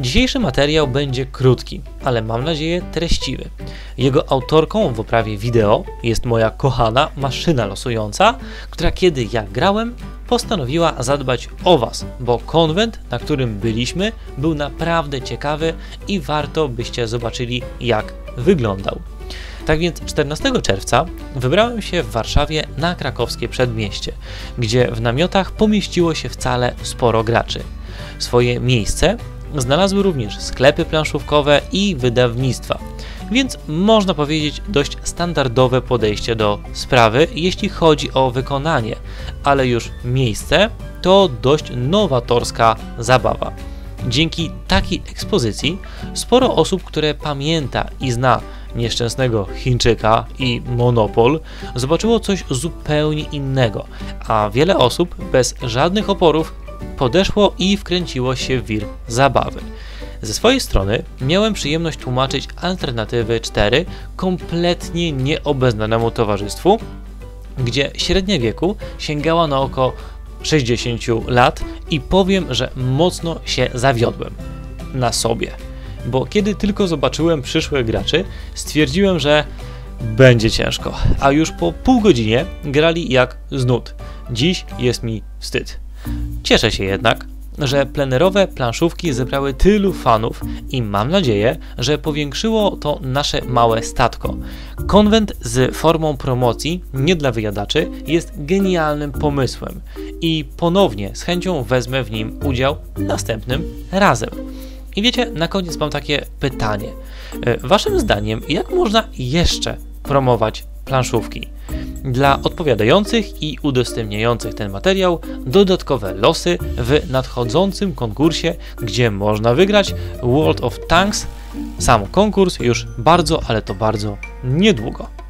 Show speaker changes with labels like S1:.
S1: Dzisiejszy materiał będzie krótki, ale mam nadzieję treściwy. Jego autorką w oprawie wideo jest moja kochana maszyna losująca, która kiedy ja grałem, postanowiła zadbać o Was, bo konwent, na którym byliśmy, był naprawdę ciekawy i warto byście zobaczyli, jak wyglądał. Tak więc 14 czerwca wybrałem się w Warszawie na krakowskie przedmieście, gdzie w namiotach pomieściło się wcale sporo graczy. Swoje miejsce znalazły również sklepy planszówkowe i wydawnictwa, więc można powiedzieć dość standardowe podejście do sprawy, jeśli chodzi o wykonanie, ale już miejsce to dość nowatorska zabawa. Dzięki takiej ekspozycji sporo osób, które pamięta i zna nieszczęsnego Chińczyka i Monopol, zobaczyło coś zupełnie innego, a wiele osób bez żadnych oporów podeszło i wkręciło się w wir zabawy. Ze swojej strony miałem przyjemność tłumaczyć alternatywy 4 kompletnie nieobeznanemu towarzystwu, gdzie średnia wieku sięgała na około 60 lat i powiem, że mocno się zawiodłem na sobie. Bo kiedy tylko zobaczyłem przyszłych graczy, stwierdziłem, że będzie ciężko, a już po pół godzinie grali jak z nut. Dziś jest mi wstyd. Cieszę się jednak, że plenerowe planszówki zebrały tylu fanów i mam nadzieję, że powiększyło to nasze małe statko. Konwent z formą promocji nie dla wyjadaczy jest genialnym pomysłem i ponownie z chęcią wezmę w nim udział następnym razem. I wiecie, na koniec mam takie pytanie. E, waszym zdaniem, jak można jeszcze promować planszówki? Dla odpowiadających i udostępniających ten materiał dodatkowe losy w nadchodzącym konkursie, gdzie można wygrać World of Tanks. Sam konkurs już bardzo, ale to bardzo niedługo.